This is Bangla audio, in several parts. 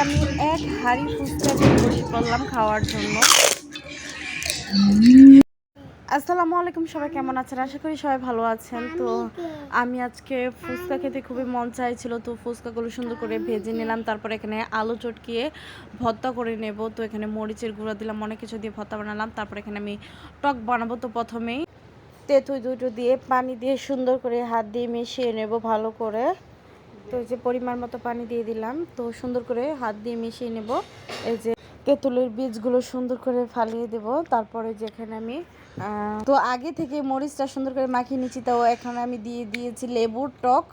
আমি এক হাঁড়ি ফুচকা নিয়ে বসে পড়লাম খাওয়ার জন্য। আসসালামু আলাইকুম, সবাই কেমন আছেন? আশা করি সবাই ভালো আছেন। তো আমি আজকে ফুচকা খেতে খুবই মন চাইছিল, তো ফুচকাগুলো সুন্দর করে ভেজে নিলাম, তারপর এখানে আলু চটকিয়ে ভর্তা করে নেব। তো এখানে মরিচের গুঁড়ো দিলাম, অনেক কিছু দিয়ে ভর্তা বানালাম, তারপর এখানে আমি টক বানাবো তো প্রথমেই। তেঁতুই দুটো দিয়ে পানি দিয়ে সুন্দর করে হাত দিয়ে মিশিয়ে নেব ভালো করে। তো যে পরিমাণ মতো পানি দিয়ে দিলাম, তো সুন্দর করে হাত দিয়ে মিশিয়ে নেব। এই যে তেঁতুলের বীজগুলো সুন্দর করে ফালিয়ে দেব। তারপরে যেখানে আমি তো আগে থেকে মরিচটা সুন্দর করে মাখিয়ে নিচ্ছি, তো এখানে আমি দিয়ে দিয়েছি লেবুর টক।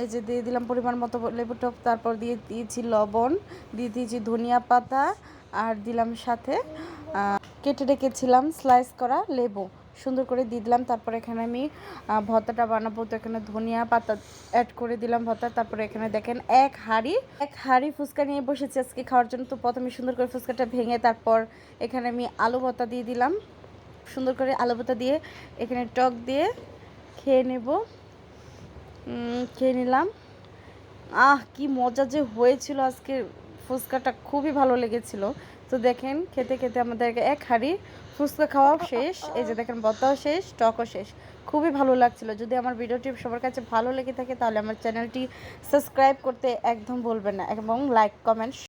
এই যে দিয়ে দিলাম পরিমাণ মতো লেবুর টক, তারপর দিয়ে দিয়েছি লবণ, দিয়ে দিয়েছি ধনিয়া পাতা, আর দিলাম সাথে কেটে রেখেছিলাম স্লাইস করা লেবু। সুন্দর করে দিয়ে দিলাম। তারপর এখানে আমি ভর্তাটা বানাবো। তো এখানে ধনিয়া পাতা অ্যাড করে দিলাম ভর্তা। তারপরে এখানে দেখেন এক হাঁড়ি এক হাঁড়ি ফুচকা নিয়ে বসেছি আজকে খাওয়ার জন্য। তো প্রথমে সুন্দর করে ফুচকাটা ভেঙে তারপর এখানে আমি আলু ভর্তা দিয়ে দিলাম। সুন্দর করে আলু ভর্তা দিয়ে এখানে টক দিয়ে খেয়ে নেব। খেয়ে নিলাম। আহ, কি মজা যে হয়েছিল আজকে। ফুচকাটা খুবই ভালো লেগেছিল। তো দেখেন, খেতে খেতে আমাদের এক হাড়ি ফুচকা খাওয়াও শেষ, এই যে দেখেন বত্তাও শেষ, টকও শেষ। খুবই ভালো লাগছিল। যদি আমার ভিডিওটি সবার কাছে ভালো লেগে থাকে, তাহলে আমার চ্যানেলটি সাবস্ক্রাইব করতে একদম বলবেন না এবং লাইক, কমেন্ট